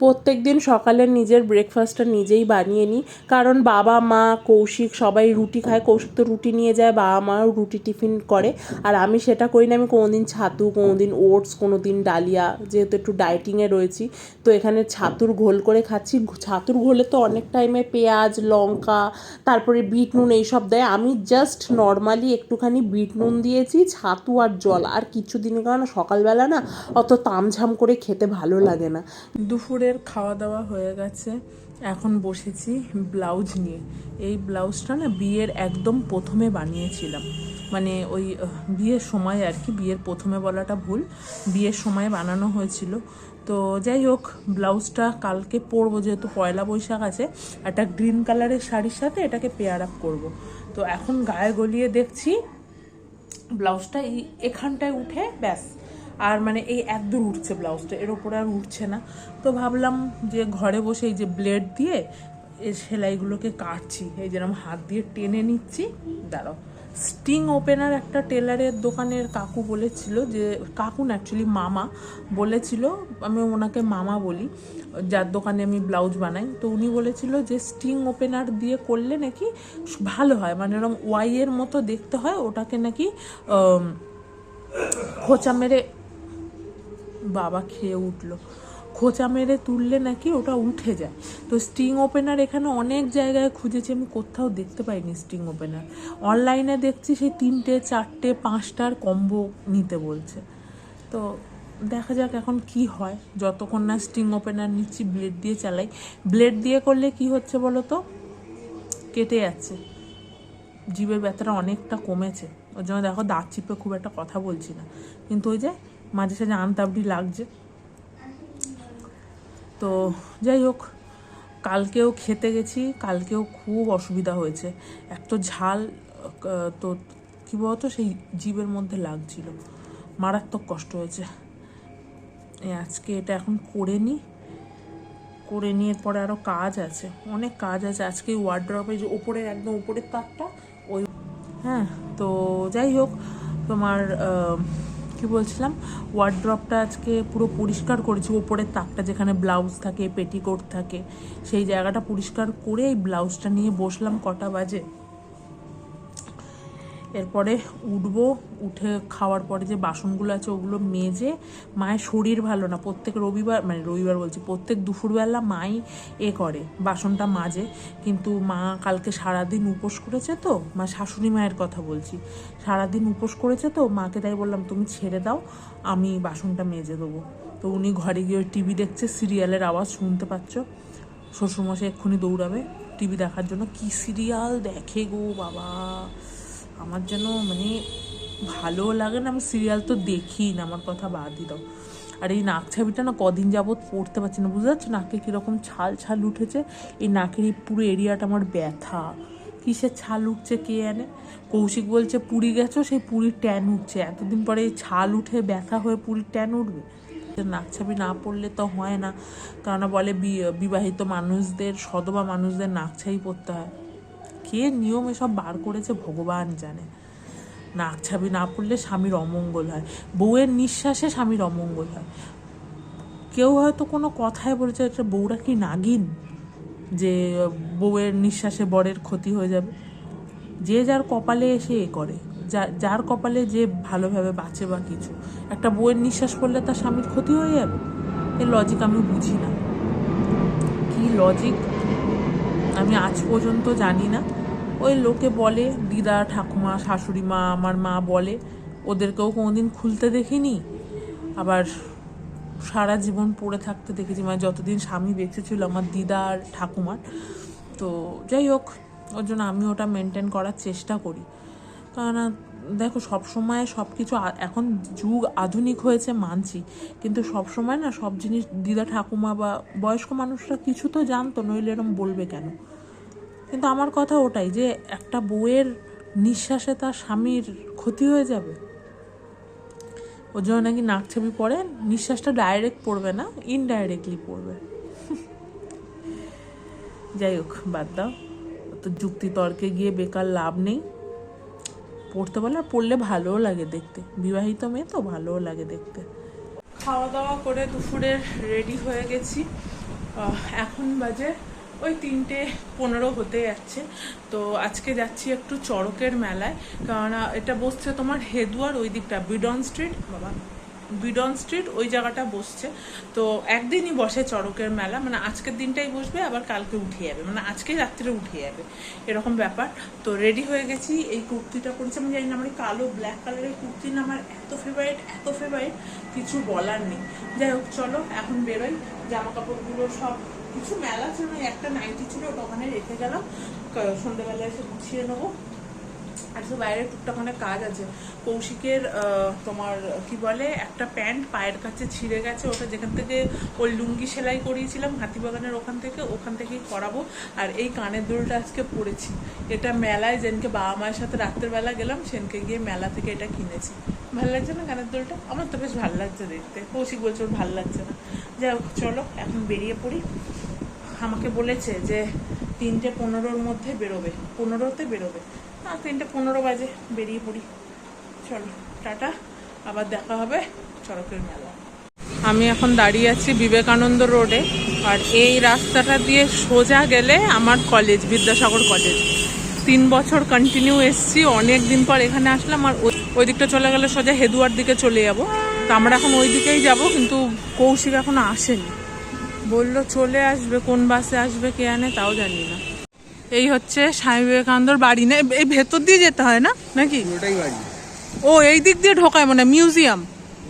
প্রত্যেক দিন সকালে নিজের ব্রেকফাস্টটা নিজেই বানিয়ে নিই। কারণ বাবা, মা, কৌশিক সবাই রুটি খায়, কৌশিক তো রুটি নিয়ে যায়, বাবা মাও রুটি টিফিন করে। আর আমি সেটা করি না, আমি কোনোদিন ছাতু, কোনোদিন ওটস, কোনোদিন ডালিয়া, যেহেতু একটু ডায়েটিংয়ে রয়েছি, তো এখানে ছাতুর ঘোল করে খাচ্ছি। ছাতুর ঘোলে তো অনেক টাইমে পেঁয়াজ, লঙ্কা, তারপরে বিট নুন এইসব দেয়। আমি জাস্ট নর্মালি একটুখানি বিট নুন দিয়েছি, ছাতু আর জল। আর কিছু দিন কারণ সকালবেলা না অত তামঝাম করে খেতে ভালো লাগে না। দুপুরের খাওয়া দাওয়া হয়ে গেছে। এখন বসেছি ব্লাউজ নিয়ে। এই ব্লাউজটা না বিয়ের একদম প্রথমে বানিয়েছিলাম। মানে ওই বিয়ের সময় আর কি, বিয়ের প্রথমে বলাটা ভুল। বিয়ের সময় বানানো হয়েছিল। তো যাই হোক, ব্লাউজটা কালকে পরবো, যেহেতু পয়লা বৈশাখ আছে। একটা গ্রিন কালারের শাড়ির সাথে এটাকে পেয়ার আপ করব। তো এখন গায়ে গলিয়ে দেখছি ব্লাউজটা এখানটায় উঠে, ব্যাস। আর মানে এই একদূর উঠছে ব্লাউজটা, এর ওপরে আর উঠছে না। তো ভাবলাম যে ঘরে বসে এই যে ব্লেড দিয়ে এই সেলাইগুলোকে কাটছি, এই যেরকম হাত দিয়ে টেনে নিচ্ছি, দাঁড়াও। স্টিং ওপেনার একটা টেলারের দোকানের কাকু বলেছিল যে, কাকু না অ্যাকচুয়ালি মামা বলেছিল, আমি ওনাকে মামা বলি, যার দোকানে আমি ব্লাউজ বানাই। তো উনি বলেছিল যে স্টিং ওপেনার দিয়ে করলে নাকি ভালো হয় মানে এরকম ওয়াইয়ের মতো দেখতে হয়, ওটাকে নাকি খোঁচা মেরে বাবা খেয়ে উঠল। খোঁচা মেরে তুললে নাকি ওটা উঠে যায়। তো স্টিং ওপেনার এখানে অনেক জায়গায় খুঁজেছি, আমি কোথাও দেখতে পাইনি স্টিং ওপেনার। অনলাইনে দেখছি সেই তিনটে, চারটে, পাঁচটার কম্বো নিতে বলছে। তো দেখা যাক এখন কি হয়। যতক্ষণ না স্টিং ওপেনার নিচ্ছি, ব্লেড দিয়ে চালাই। ব্লেড দিয়ে করলে কি হচ্ছে বলো তো কেটে যাচ্ছে। জিভের ব্যথাটা অনেকটা কমেছে। ওর জন্য দেখো দাঁত চিপে খুব একটা কথা বলছি না। কিন্তু ওই যে মাঝে সাঝে আনতাবড়ি লাগছে। তো যাই হোক, কালকেও খেতে গেছি, কালকেও খুব অসুবিধা হয়েছে। এক তো ঝাল তো কী বলতো, সেই জীবের মধ্যে লাগছিল। মারাত্মক কষ্ট হয়েছে। আজকে এটা এখন করে নিই করে নিয়ে পরে আরও কাজ আছে। অনেক কাজ আছে। আজকে ওয়ার্ড্রপে যে ওপরের, একদম উপরের তারটা, ওই হ্যাঁ তো যাই হোক, তোমার কি বলছিলাম? ওয়ার্ড্রপটা আজকে পুরো পরিষ্কার করেছি। ওপরের তাকটা যেখানে ব্লাউজ থাকে পেটিকোট থাকে, সেই জায়গাটা পরিষ্কার করে এই ব্লাউজটা নিয়ে বসলাম কটা বাজে। এরপরে উঠবো, উঠে খাওয়ার পরে যে বাসনগুলো আছে ওগুলো মেজে, মায়ের শরীর ভালো না, প্রত্যেক রবিবার মানে রবিবার বলছি, প্রত্যেক দুপুরবেলা মাই এ করে, বাসনটা মাজে। কিন্তু মা কালকে সারাদিন উপোস করেছে তো, মা শাশুড়ি মায়ের কথা বলছি। সারাদিন উপোস করেছে তো, মাকে তাই বললাম, তুমি ছেড়ে দাও, আমি বাসনটা মেজে দেবো। তো উনি ঘরে গিয়ে টিভি দেখছে, সিরিয়ালের আওয়াজ শুনতে পাচ্ছ। শ্বশুরমশাই এক্ষুনি দৌড়াবে, টিভি দেখার জন্য। কি সিরিয়াল দেখে গো বাবা। আমার যেন মানে ভালো লাগে না, আমি সিরিয়াল তো দেখি না, আমার কথা বাদই দাও। আর এই নাক ছাবিটা না কদিন যাবৎ পড়তে পারছি না, বুঝতে পারছ? নাকে কীরকম ছাল ছাল উঠেছে, এই নাকের এই পুরো এরিয়াটা আমার ব্যথা। কিসের ছাল উঠছে কে জানে? কৌশিক বলছে, পুরী গেছো? সেই পুরীর ট্যান উঠছে। এতদিন পরে এই ছাল উঠে ব্যথা হয়ে পুরীর ট্যান উঠবে? নাক ছাবি না পড়লে তো হয় না। কেননা বলে বিবাহিত মানুষদের সধবা মানুষদের নাক ছাবি পড়তে হয়। কে নিয়ম এসব বার করেছে ভগবান জানে। নাক ছাবি না পড়লে স্বামীর অমঙ্গল হয়। বউয়ের নিঃশ্বাসে স্বামীর অমঙ্গল হয়। কেউ হয়তো কোনো কথায় বলেছে, একটা বউরা কি নাগিন? যে বউয়ের নিঃশ্বাসে বরের ক্ষতি হয়ে যাবে। যে যার কপালে এসে এ করে। যার কপালে যে ভালোভাবে বাঁচে বা কিছু। একটা বউয়ের নিঃশ্বাস পড়লে তার স্বামীর ক্ষতি হয়ে যাবে? এর লজিক আমি বুঝি না। কি লজিক আমি আজ পর্যন্ত জানি না। ওই লোকে বলে, দিদা, ঠাকুমা, শাশুড়ি মা, আমার মা বলে, ওদেরকেও কোনোদিন খুলতে দেখিনি। আবার সারা জীবন পড়ে থাকতে দেখেছি মানে যতদিন স্বামী বেঁচে ছিল, আমার দিদা আর ঠাকুমার তো যাই হোক, ওর জন্য আমি ওটা মেনটেন করার চেষ্টা করি। কেননা, দেখো, সব সময় সব কিছু এখন যুগ আধুনিক হয়েছে, মানছি। কিন্তু সব সময় না, সব জিনিস দিদা, ঠাকুমা বা বয়স্ক মানুষরা কিছু তো জানতো, নইলে এরম বলবে কেন? কিন্তু আমার কথা ওটাই যে একটা বউয়ের নিঃশ্বাসে তার স্বামীর ক্ষতি হয়ে যাবে। ওর জন্য নাকি নাক ছবি পড়ে, নিঃশ্বাসটা ডাইরেক্ট পড়বে না ইনডাইরেক্টলি পড়বে। যাই হোক, বাদ দাও। তো যুক্তি তর্কে গিয়ে বেকার লাভ নেই। পড়তে বলে আর পড়লে ভালোও লাগে দেখতে। বিবাহিত মেয়ে তো ভালোও লাগে দেখতে। খাওয়া দাওয়া করে দুপুরে রেডি হয়ে গেছি। এখন বাজে ওই তিনটে পনেরো হতে যাচ্ছে। তো আজকে যাচ্ছি একটু চড়কের মেলায়। কারণ এটা বসছে তোমার হেদুয়ার ওই দিকটা, বিডন স্ট্রিট। বাবা, বিডন স্ট্রিট ওই জায়গাটা বসছে। তো একদিনই বসে চড়কের মেলা। মানে আজকের দিনটাই বসবে, আবার কালকে উঠে যাবে। মানে আজকে রাত্রে উঠে যাবে। এরকম ব্যাপার। তো রেডি হয়ে গেছি। এই কুর্তিটা পরেছি। আমি জানি না, আমার কালো ব্ল্যাক কালারের কুর্তি না আমার এত ফেভারিট এত ফেভারিট কিছু বলার নেই। যাই হোক, চলো, এখন বেরোই। জামা কাপড়গুলো সব কিছু মেলা ছিল একটা নাইটি ছিল, ওটা ওখানে রেখে গেলাম। সন্ধ্যেবেলা এসে গুছিয়ে নেব। আর তো বাইরে টুকটাক অনেক কাজ আছে। কৌশিকের তোমার, কি বলে, একটা প্যান্ট পায়ের কাছে ছিঁড়ে গেছে, ওটা যেখান থেকে ওই লুঙ্গি সেলাই করিয়েছিলাম, হাতিবাগানের ওখান থেকে, ওখান থেকেই করাবো। আর এই কানের দুলটা আজকে পরেছি। এটা মেলায় যেনকে বাবা মায়ের সাথে রাত্রেবেলা গেলাম, সেনকে গিয়ে মেলা থেকে এটা কিনেছি। ভালো লাগছে না কানের দুলটা? আমার তো বেশ ভালো লাগছে দেখতে। কৌশিক বলছে ভালো লাগছে না। যাই হোক, চলো, এখন বেরিয়ে পড়ি। আমাকে বলেছে যে তিনটে পনেরোর মধ্যে বেরোবে। পনেরোতে বেরোবে। না, তিনটে পনেরো বাজে, বেরিয়ে পড়ি। চলো, টাটা। আবার দেখা হবে চড়কের মেলা আমি এখন দাঁড়িয়ে আছি বিবেকানন্দ রোডে। আর এই রাস্তাটা দিয়ে সোজা গেলে আমার কলেজ, বিদ্যাসাগর কলেজ। তিন বছর কন্টিনিউ এসছি অনেক দিন পর এখানে আসলাম। আর ওই- ওই দিকটা চলে গেলে সোজা হেদুয়ার দিকে চলে যাব। তো আমরা এখন ওই দিকেই যাব, কিন্তু কৌশিক এখনও আসেনি। বলল চলে আসবে কোন বাসে আসবে কে আনে তাও জানি না। এই হচ্ছে স্বামী বিবেকানন্দর বাড়ি। না এই ভেতর দিয়ে যেতে হয় না নাকি? ও এই দিক দিয়ে ঢোকায় মানে মিউজিয়াম?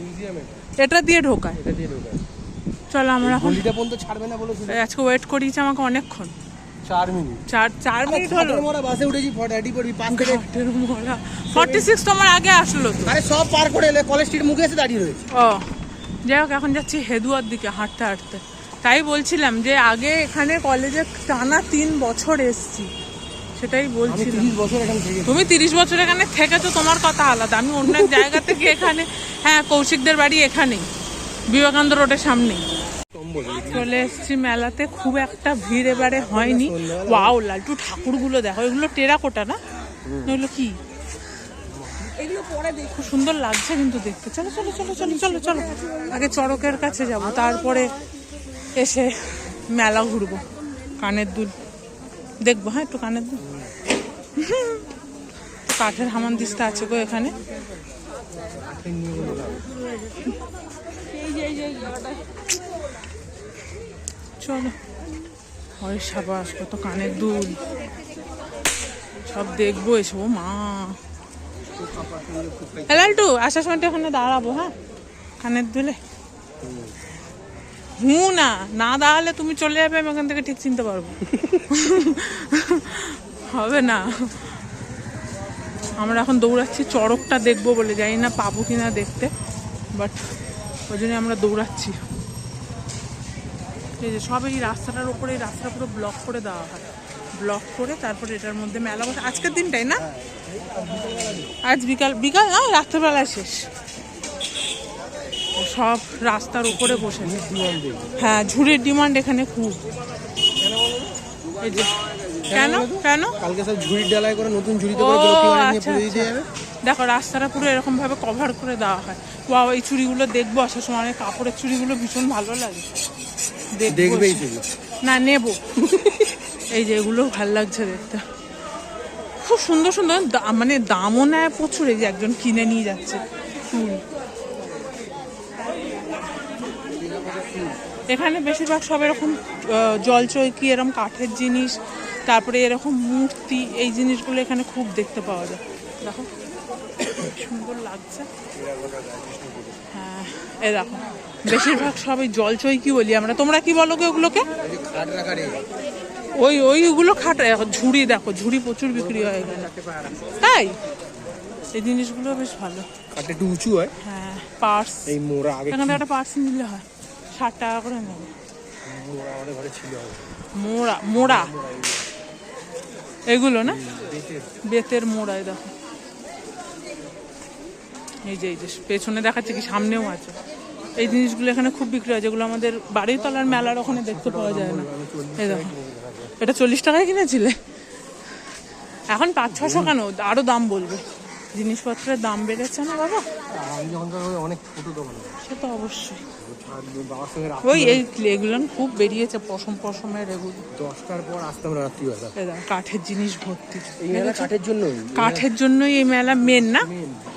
মিউজিয়াম এটা। দিয়ে ঢোকায়? এটা দিয়ে ঢোকায়। চলো আমরা এখন ছাড়বে না আজকে ওয়েট করিয়েছে আমাকে অনেকক্ষণ। চার মিনিট। চার চার মিনিট হলো। মোরা বাসে উঠেছি ফটাটি পড়বি পাঁচ কেটে ফর্টি সিক্স তোমার আগে আসলো তো। আরে সব পার করে এলে কলেজ স্ট্রিট মুখে এসে দাঁড়িয়ে রয়েছে। ও যাই হোক এখন যাচ্ছি হেদুয়ার দিকে হাঁটতে হাঁটতে। তাই বলছিলাম যে আগে এখানে কলেজে টানা তিন বছর এসছি। সেটাই আমি বলছিলাম। তিরিশ বছর এখানে থেকে তুমি থেকেছো তোমার কথা আলাদা। আমি অন্য এক জায়গা থেকে এখানে হ্যাঁ কৌশিকদের বাড়ি এখানেই বিবেকানন্দ রোডের সামনেই। চলে এসেছি মেলাতে খুব একটা ভিড় এবারে হয়নি। ওয়াও লালটু ঠাকুরগুলো দেখো এগুলো টেরাকোটা না? এগুলো কি? খুব সুন্দর লাগছে কিন্তু দেখতে। চলো চলো চলো চলো চলো চলো। আগে চড়কের কাছে যাব তারপরে এসে মেলা ঘুরবো, কানের দুল। দেখব হ্যাঁ একটু কানের দুল। কাঠের হামান দিস্তা আছে গো এখানে। চলো। ওই সাবাস, কত কানের দুল। সব দেখব এসব মা। লালটু, আসার সময় ওখানে দাঁড়াবো হ্যাঁ কানের দুলে। হু না না দাঁড়ালে তুমি চলে যাবে, আমি ওখান থেকে ঠিক চিনতে পারব। হবে না। আমরা এখন দৌড়াচ্ছি, চড়কটা দেখব বলে, জানি না পাবো কিনা দেখতে বাট ওই জন্য আমরা দৌড়াচ্ছি। এই যে সব এই রাস্তাটার উপরে, এই রাস্তা পুরো ব্লক করে দেওয়া হয়। ব্লক করে তারপরে এটার মধ্যে মেলা বসে আজকের দিনটাই না? আজ বিকাল বিকাল না, রাত্রেবেলায় শেষ। সব রাস্তার উপরে বসেছে। হ্যাঁ ঝুড়ির ডিমান্ড এখানে খুব। এই যে কেন? কেন? কালকে সব ঝুড়ির ডালাই করে নতুন নিয়ে আচ্ছা আচ্ছা। দেখো রাস্তাটা পুরো এরকম ভাবে কভার করে দেওয়া হয়। ওয়া এই চুড়িগুলো দেখব আসার সময়। অনেক কাপড়ের চুড়িগুলো ভীষণ ভালো লাগে। দেখব দেখবেই না নেব। এই যে এগুলো ভালো লাগছে দেখতে। খুব সুন্দর সুন্দর। মানে দামও নেয় প্রচুর। এই যে একজন কিনে নিয়ে যাচ্ছে ফুল এখানে বেশিরভাগ সব এরকম জলচৌকি এরকম কাঠের জিনিস তারপরে এরকম মূর্তি এই জিনিসগুলো এখানে খুব দেখতে পাওয়া যায়। দেখো সুন্দর লাগছে। হ্যাঁ এই দেখো বেশিরভাগ সব সবই জলচৌকি বলি আমরা। তোমরা কি বলো ওগুলোকে? ওই ওইগুলো খাটা দেখো ঝুড়ি দেখো ঝুড়ি প্রচুর বিক্রি হয় এখানে। তাই? এই জিনিসগুলো বেশ ভালো। একটু উঁচু হয়। হ্যানে পার্স। এই মোড়া আগে এখানে একটা পার্স নিলে হয়। ষাট টাকা করে নেবে। মোড়া। মোড়া এগুলো না? বেতের। মোড়ায় দেখো। এই যে এই যে পেছনে দেখাচ্ছে কি সামনেও আছে। এই জিনিসগুলো এখানে খুব বিক্রি হয় যেগুলো আমাদের বাড়ির তলার মেলার ওখানে দেখতে পাওয়া যায় না। এই দেখো। এটা চল্লিশ টাকায় কিনেছিলে? এখন পাঁচ ছশো কেন? আরও দাম বলবে। জিনিসপত্রের দাম বেড়েছে না বাবা? আমি যখন অনেক ছোটো দোকান সে তো অবশ্যই। আর বাবার সঙ্গে রাত ওই এই এগুলো খুব বেরিয়েছে পশম পশমের এগুলো। দশটার পর আসতাম রাত্রিবেলা কাঠের জিনিস ভর্তি। এই মেলা কাঠের জন্যই কাঠের জন্যই এই মেলা মেন না?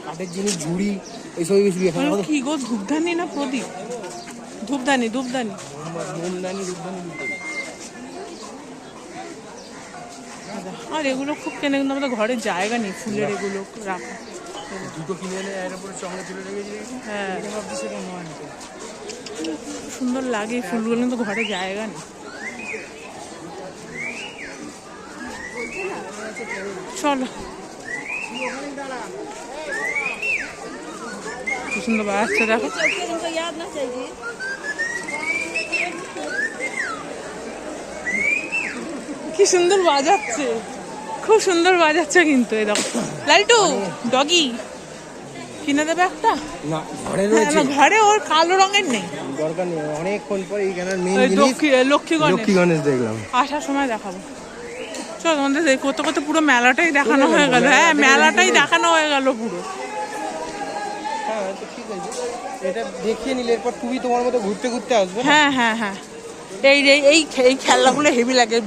কাঠের জিনিস ঝুড়ি বেশি ওগুলো আমাদের কি গো ধূপধানি না প্রদীপ? ধূপধানি ধূপধানি। আর এগুলো খুব কেনে কিন্তু আমাদের ঘরে জায়গা নেই ফুলের এগুলো রাখা। দুটো কিনে এনে হ্যাঁ। ভাবছি সেটা সুন্দর লাগে ফুলগুলো কিন্তু ঘরে জায়গা নেই। চলো। সুন্দর বাচ্চা দেখো। কি সুন্দর বাজাচ্ছে। খুব সুন্দর বাজাচ্ছে কিন্তু এরকম লাইটু ডগি কিনে দেবে একটা? না ঘরে রয়েছে। ঘরে ওর কালো রঙের নেই। দরকার নেই অনেকক্ষণ পরে ওই জিনিস লক্ষ্মী গণেশ। লক্ষ্মী গণেশ দেখলাম। আসার সময় দেখাবো। চল তোমাদের এই করতে করতে পুরো মেলাটাই দেখানো হয়ে গেল। হ্যাঁ মেলাটাই দেখানো হয়ে গেল পুরো। হ্যাঁ তো ঠিক আছে। এটা দেখিয়ে নিলে এরপর তুমি তোমার মতো ঘুরতে ঘুরতে আসবে হ্যাঁ হ্যাঁ হ্যাঁ। এই এই এই খেলনাগুলো হেভি লাগে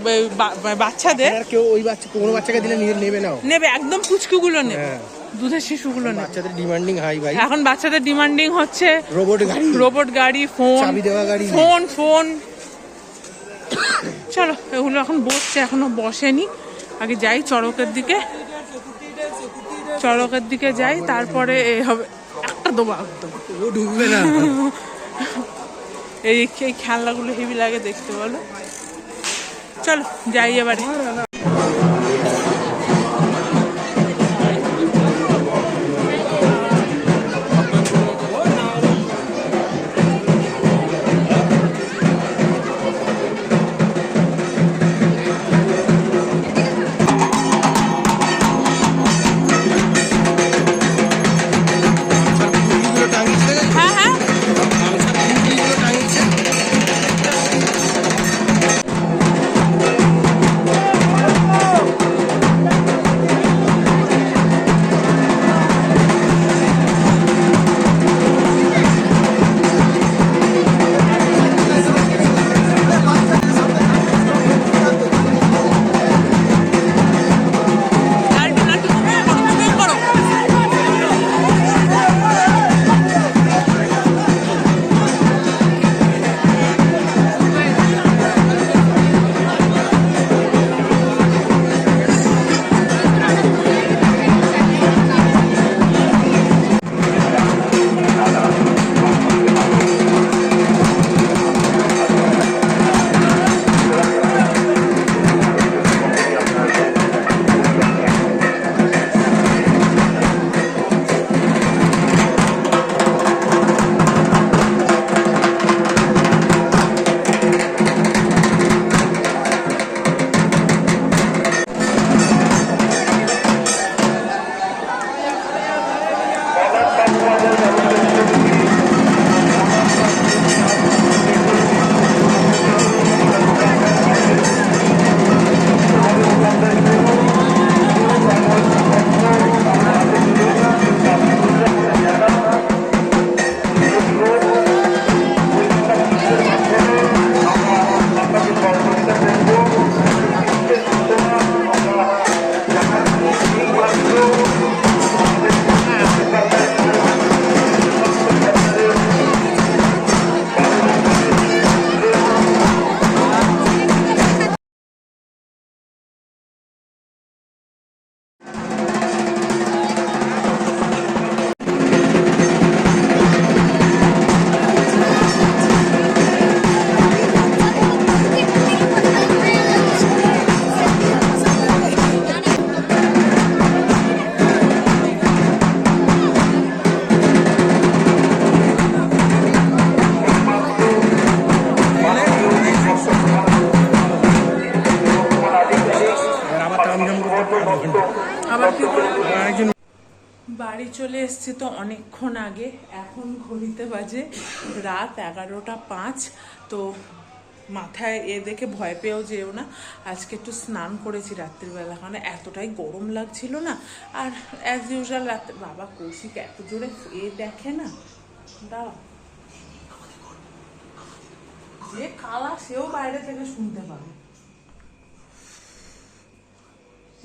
বাচ্চাদের। আর কেউ ওই বাচ্চা কোনো বাচ্চাকে দিলে নিয়ে নেবে নাও নেবে একদম পুচকুগুলো নেবে। হ্যাঁ। দুধের শিশুগুলো নেবে বাচ্চাদের ডিমান্ডিং হাই ভাই। এখন বাচ্চাদের ডিমান্ডিং হচ্ছে রোবট গাড়ি। রোবট গাড়ি ফোন চাবি দেওয়া গাড়ি। ফোন ফোন চলো এগুলো এখন বসছে এখনও বসেনি। আগে যাই চড়কের দিকে। চড়কের দিকে যাই তারপরে এ হবে একটা দেবো একদম ঢুকবে না। এই এই খেলনাগুলো হেভি লাগে দেখতে বলো। চলো যাই এবারে। বাড়ি চলে এসেছি তো অনেকক্ষণ আগে। এখন ঘড়িতে বাজে রাত এগারোটা পাঁচ। তো মাথায় এ দেখে ভয় পেয়েও যেও না। আজকে একটু স্নান করেছি রাত্রিবেলা, কারণ এতটাই গরম লাগছিল না। আর অ্যাজ ইউজুয়াল রাত্রে, বাবা কৌশিক এত জোরে এ দেখে না। দাঁড়াও। যে কালা সেও বাইরে থেকে শুনতে পাবে।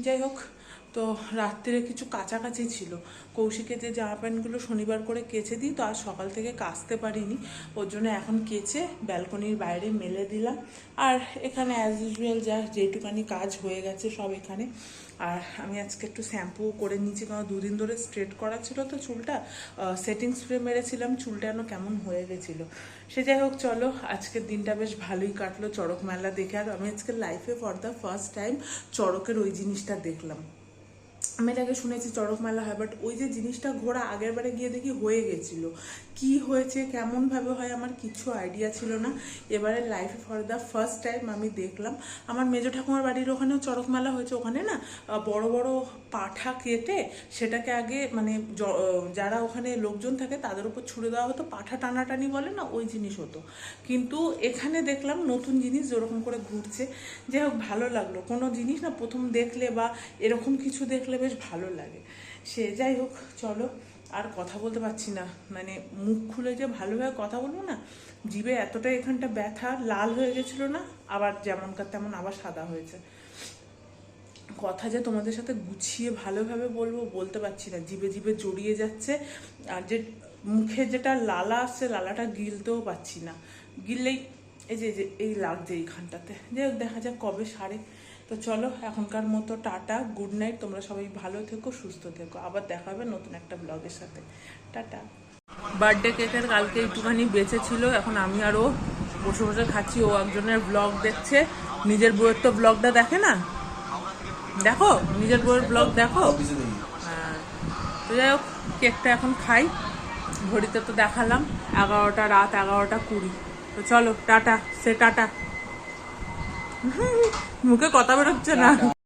যাই হোক তো রাত্রিরে কিছু কাছাকাছি ছিল। কৌশিকে যে জামা প্যান্টগুলো শনিবার করে কেচে দিই, তো আজ সকাল থেকে কাচতে পারিনি। ওর জন্য এখন কেচে ব্যালকনির বাইরে মেলে দিলাম। আর এখানে অ্যাজ ইউজুয়াল যা যেটুকানি কাজ হয়ে গেছে সব এখানে। আর আমি আজকে একটু শ্যাম্পু করে নিয়েছি, কারণ দুদিন ধরে স্ট্রেট করা ছিল তো চুলটা। সেটিং স্প্রে মেরেছিলাম, চুলটা যেন কেমন হয়ে গেছিল। সে যাই হোক, চলো, আজকের দিনটা বেশ ভালোই কাটলো। চড়ক মেলা দেখে, আর আমি আজকে লাইফে ফর দ্য ফার্স্ট টাইম চড়কের ওই জিনিসটা দেখলাম। আমি এটাকে শুনেছি চড়ক মেলা হয় বাট ওই যে জিনিসটা ঘোরা আগের বারে গিয়ে দেখি হয়ে গেছিল। কি হয়েছে কেমন ভাবে হয় আমার কিছু আইডিয়া ছিল না। এবারে লাইফে ফর দ্য ফার্স্ট টাইম আমি দেখলাম। আমার মেজো ঠাকুমার বাড়ির ওখানেও চড়ক মেলা হয়েছে ওখানে না? বড় বড় পাঠা কেটে সেটাকে আগে মানে যারা ওখানে লোকজন থাকে তাদের উপর ছুড়ে দেওয়া হতো, পাঠা টানাটানি বলে না, ওই জিনিস হতো। কিন্তু এখানে দেখলাম নতুন জিনিস যেরকম করে ঘুরছে। যাই হোক, ভালো লাগল। কোনো জিনিস না প্রথম দেখলে বা এরকম কিছু দেখলে বেশ ভালো লাগে। সে যাই হোক, চলো, আর কথা বলতে পারছি না। মানে মুখ খুলে যে ভালোভাবে কথা বলব না, জিভে এতটা এখানটা ব্যথা, লাল হয়ে গেছিল না, আবার যেমনকার তেমন আবার সাদা হয়েছে। কথা যে তোমাদের সাথে গুছিয়ে ভালোভাবে বলব, বলতে পারছি না। জিভে জিভে জড়িয়ে যাচ্ছে, আর যে মুখে যেটা লালা আসছে, লালাটা গিলতেও পাচ্ছি না। গিললেই এই যে যে, এই লাগছে এইখানটাতে। যাই হোক, দেখা যাক কবে সারে। তো চলো, এখনকার মতো টাটা গুড নাইট তোমরা সবাই ভালো থেকো, সুস্থ থেকো। আবার দেখা হবে নতুন একটা ব্লগের সাথে। টাটা। বার্থডে কেকের কালকে একটুখানি বেঁচে ছিল, এখন আমি আরও বসে বসে খাচ্ছি, ও একজনের ব্লগ দেখছে। নিজের বইয়ের তো ব্লগটা দেখে না? দেখো, নিজের বইয়ের ব্লগ দেখো? হ্যাঁ। তো যাই হোক কেকটা এখন খাই। ঘড়িতে তো দেখালাম, এগারোটা, রাত এগারোটা কুড়ি। তো চলো টাটা সে টাটা। মুখে কথা বেরোচ্ছে না।